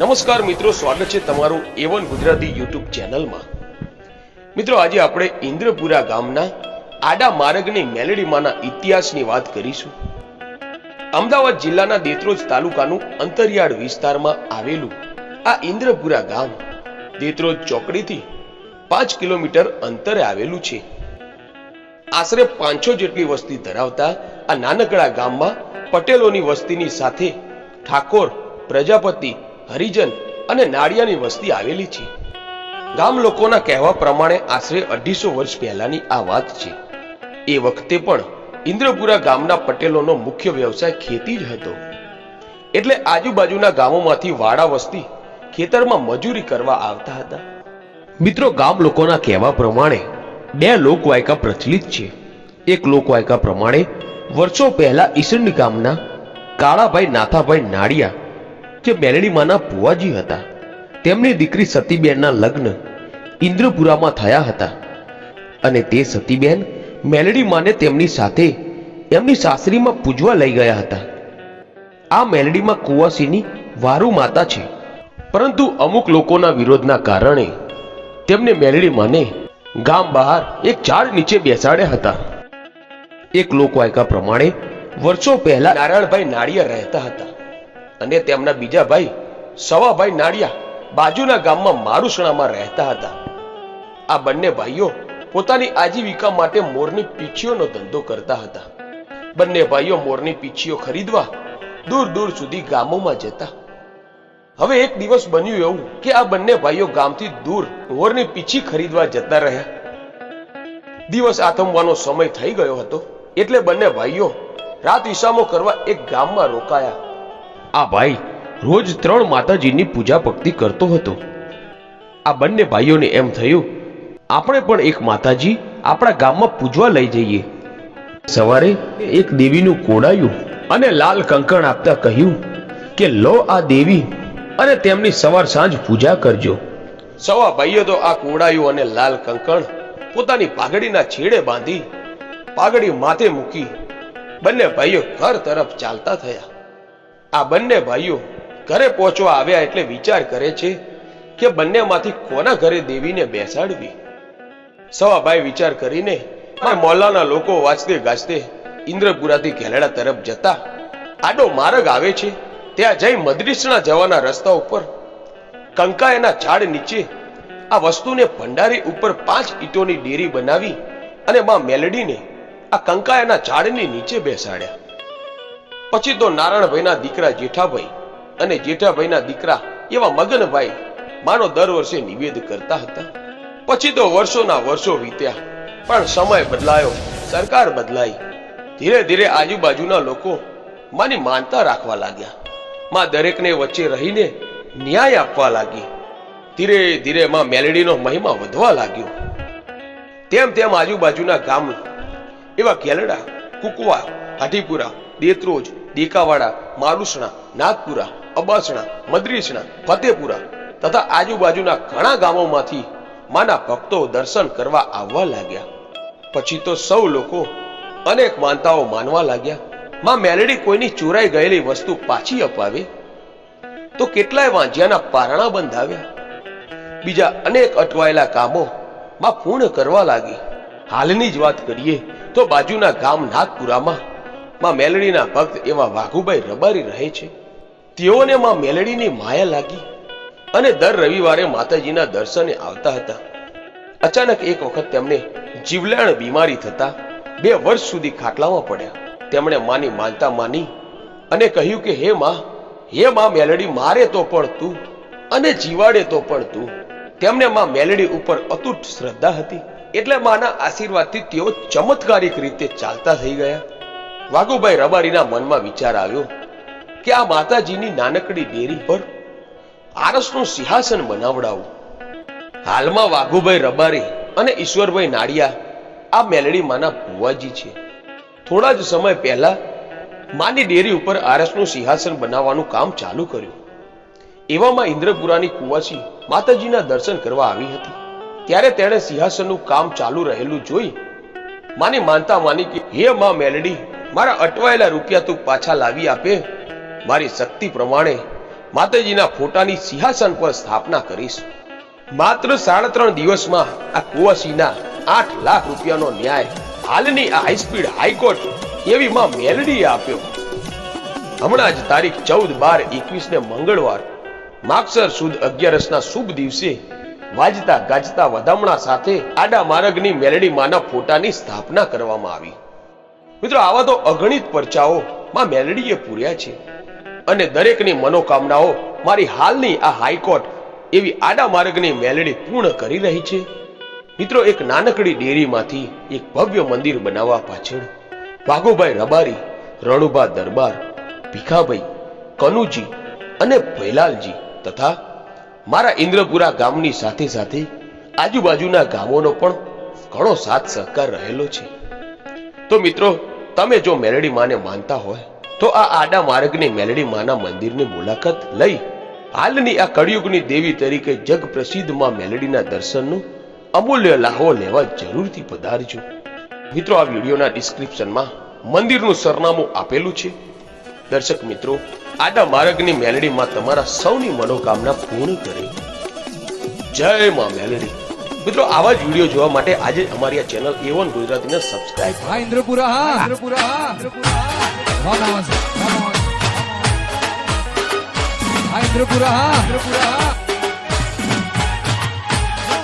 નમસ્કાર મિત્રો, સ્વાગત છે તમારું એવન ગુજરાતી યુટ્યુબ ચેનલમાં. મિત્રો, આજે આપણે ઇન્દ્રપુરા ગામના આડા માર્ગની મેલેડીમાંના ઇતિહાસની વાત કરીશું. અમદાવાદ જિલ્લાના દેત્રોજ તાલુકાનું અંતરિયાળ વિસ્તારમાં આવેલું આ ઇન્દ્રપુરા ગામ દેત્રોજ ચોકડીથી પાંચ કિલોમીટર અંતરે આવેલું છે. આશરે પાંચસો જેટલી વસ્તી ધરાવતા આ નાનકડા ગામમાં પટેલોની વસ્તીની સાથે ઠાકોર પ્રજાપતિ હરિજન અને નાળિયાની વસ્તી આવેલી છે. ગામ લોકોના કહેવા પ્રમાણે આશરે અઢીસો વર્ષ પહેલાની આ વાત છે. એ વખતે પણ ઇન્દ્રપુરા ગામના પટેલોનો મુખ્ય વ્યવસાય ખેતી જ હતો. એટલે આજુબાજુના ગામોમાંથી વાડા વસ્તી ખેતરમાં મજૂરી કરવા આવતા હતા. મિત્રો, ગામ લોકોના કહેવા પ્રમાણે બે લોકવાયકા પ્રચલિત છે. એક લોકવાયકા પ્રમાણે વર્ષો પહેલા ઈસંડ ગામના કાળાભાઈ નાથાભાઈ નાડિયા જે મેલડીમાંના ભુવાજી હતા. તેમની દીકરી સતીબેનના લગ્ન ઇન્દ્રપુરામાં થયા હતા. અને તે સતીબેન મેલડીમાને તેમની સાથે એમની સાસરીમાં પૂજવા લઈ ગયા હતા. આ મેલડીમાં કુવાસીની વારુ માતા છે. પરંતુ અમુક લોકોના વિરોધના કારણે તેમને મેલડીમાને ગામ બહાર એક ઝાડ નીચે બેસાડ્યા હતા. એક લોકવાયકા પ્રમાણે વર્ષો પહેલા નારાયણભાઈ નાળિયા રહેતા હતા. અને તેમના બીજા ભાઈ સવાભાઈ નાળિયા બાજુના ગામમાં મારુસણામાં રહેતા હતા. આ બંને ભાઈઓ પોતાની આજીવિકા માટે મોરની પીછીઓનો ધંધો કરતા હતા. બંને ભાઈઓ મોરની પીછીઓ ખરીદવા દૂર દૂર સુધી ગામોમાં જતા. હવે એક દિવસ બન્યું એવું કે આ બંને ભાઈઓ ગામથી દૂર મોરની પીછી ખરીદવા જતા રહ્યા. દિવસ આથમવાનો સમય થઈ ગયો હતો એટલે બંને ભાઈઓ રાત વિસામો કરવા એક ગામમાં રોકાયા. આ ભાઈ રોજ ત્રણ માતાજીની પૂજા ભક્તિ કરતો હતો. આ બંને ભાઈઓને એમ થયું, આપણે પણ એક માતાજી આપણા ગામમાં પૂજવા લઈ જઈએ. સવારે એક દેવીનું કોડાયું અને લાલ કંકણ આપતા કહ્યું કે, લો આ દેવી અને તેમની સવાર સાંજ પૂજા કરજો. સવા ભાઈઓ તો આ કોડાયું અને લાલ કંકણ પોતાની પાઘડીના છેડે બાંધી પાઘડી માથે મૂકી બંને ભાઈઓ ઘર તરફ ચાલતા થયા. આ બંને ભાઈઓ ઘરે પહોંચવા આવ્યા એટલે વિચાર કરે છે કે બંનેમાંથી કોના ઘરે દેવીને બેસાડવી. સવાભાઈ વિચાર કરીને મોલ્લાના લોકો વાંચતે ગાજતે ઇન્દ્રપુરાથી ઘેલડા તરફ જતા આડો માર્ગ આવે છે. ત્યાં જઈ મદ્રીસના જવાના રસ્તા ઉપર કંકાયના ઝાડ નીચે આ વસ્તુને ભંડારી ઉપર પાંચ ઈંટોની ડેરી બનાવી અને માં મેલડીને આ કંકાયના ઝાડની નીચે બેસાડ્યા. પછી તો નારાયણભાઈના દીકરા જેઠાભાઈ અને જેઠાભાઈના દીકરા એવા મગનભાઈ માનો દર વર્ષે નિવેદ કરતા હતા. પછી તો વર્ષોના વર્ષો વીત્યા, પણ સમય બદલાયો, સરકાર બદલાઈ. ધીરે ધીરે આજુબાજુના લોકો માની માનતા રાખવા લાગ્યા. માં દરેકને વચ્ચે રહીને ન્યાય આપવા લાગી. ધીરે ધીરે માં મેલડીનો મહિમા વધવા લાગ્યો. તેમ તેમ આજુબાજુના ગામ એવા કેલડા, કુકવા, હાટીપુરા, દેત્રોજ દેકાવાડા મારુસણા નાગપુરા, અબાસણા, મદ્રીસણા, ફતેપુરા તથા આજુબાજુના ઘણા ગામોમાંથી માના ભક્તો દર્શન કરવા આવવા લાગ્યા. પછી તો સૌ લોકો અનેક માનતાઓ માનવા લાગ્યા. માં મેલડી કોઈની ચોરાઈ ગયેલી વસ્તુ પાછી અપાવે? તો કેટલાય વાંજ્યાના પારણા બંધાવ્યા? બીજા અનેક અટવાયેલા કામો માં પૂર્ણ કરવા લાગી. હાલની જ વાત કરીએ તો બાજુના ગામ નાગપુરામાં માં મેલડીના ભક્ત એવા વાઘુભાઈ રબારી રહે છે. તેઓને માં મેલડીની માયા લાગી અને દર રવિવારે માતાજીના દર્શને આવતા હતા. અચાનક એક વખત તેમને જીવલેણ બીમારી થતા બે વર્ષ સુધી ખાટલામાં પડ્યા. તેમણે માની માનતા માની અને કહ્યું કે, હે માં હે માં મેલડી, મારે તો પણ તું અને જીવાડે તો પણ તું. તેમને માં મેલડી ઉપર અતૂટ શ્રદ્ધા હતી. એટલે માના આશીર્વાદથી તેઓ ચમત્કારિક રીતે ચાલતા થઈ ગયા. વાઘુભાઈ રબારીના મનમાં વિચાર આવ્યો કે આ માતાજીની નાનકડી ડેરી પર આરસનું સિંહાસન બનાવડાવું. હાલમાં વાઘુભાઈ રબારી અને ઈશ્વરભાઈ નાડિયા આ મેલડી માના ભુવાજી છે. થોડા જ સમય પહેલા માની ડેરી ઉપર આરસનું સિંહાસન બનાવવાનું કામ ચાલુ કર્યું. એવામાં ઇન્દ્રપુરાની કુવાસી માતાજીના દર્શન કરવા આવી હતી. ત્યારે તેણે સિંહાસનનું કામ ચાલુ રહેલું જોઈ માની માનતા માની કે, હે માં મેલડી મારા અટવાયેલા રૂપિયા તું પાછા લાવી આપે? મારી શક્તિ પ્રમાણે માતાજીના ફોટાની સિંહાસન પર સ્થાપના કરીશ. માત્ર સાડા ત્રણ દિવસમાં આ કુવાસીના આઠ લાખ રૂપિયાનો ન્યાય હાલની આ હાઈસ્પીડ હાઈકોર્ટ એવી માં મેલડીએ આપ્યો? હમણાં જ તારીખ ચૌદ બાર એકવીસ ને મંગળવાર, માગસર સુદ અગિયારસના શુભ દિવસે વાજતા ગાજતા વધામણા સાથે આડા માર્ગની મેલડી માના ફોટાની સ્થાપના કરવામાં આવી. મિત્રો, આવા તો અગણિત પરચાઓ માં મેલડીએ પૂર્યા છે. અને દરેકની મનોકામનાઓ મારી હાલની આ હાઈકોર્ટ એવી આડા માર્ગની મેલડી પૂર્ણ કરી રહી છે. મિત્રો, એક નાનકડી ડેરીમાંથી એક ભવ્ય મંદિર બનાવવા પાછળ ભાગુભાઈ રબારી, રણુભા દરબાર, ભીખાભાઈ, કનુજી અને ભૈલાલજી તથા મારા ઇન્દ્રપુરા ગામની સાથે સાથે આજુબાજુના ગામોનો પણ ઘણો સાથ સહકાર રહેલો છે. તો મિત્રો તમે જો મેલડી માને માનતા હોય, તો આ આડા માર્ગની મેલડી માના મંદિરની મુલાકાત લઈ, હાલની આ કળિયુગની દેવી તરીકે જગ પ્રસિદ્ધમાં મેલડીના દર્શનનો અમૂલ્ય લાહવો લેવા જરૂરથી પધારજો. મિત્રો, આ વિડીયોના ડિસ્ક્રિપ્શનમાં મંદિરનું સરનામું આપેલું છે. દર્શક મિત્રો, આડા માર્ગની મેલડીમાં તમારા સૌની મનોકામના પૂર્ણ કરે. જય માં મેલડી. મિત્રો આવા જ વીડિયો જોવા માટે આજે અમારી આ ચેનલ A1 ગુજરાતીને સબસ્ક્રાઇબ હા ઇન્દ્રપુરા હા ઇન્દ્રપુરા. હા ઇન્દ્રપુરા. હા ઇન્દ્રપુરા. હા ઇન્દ્રપુરા હા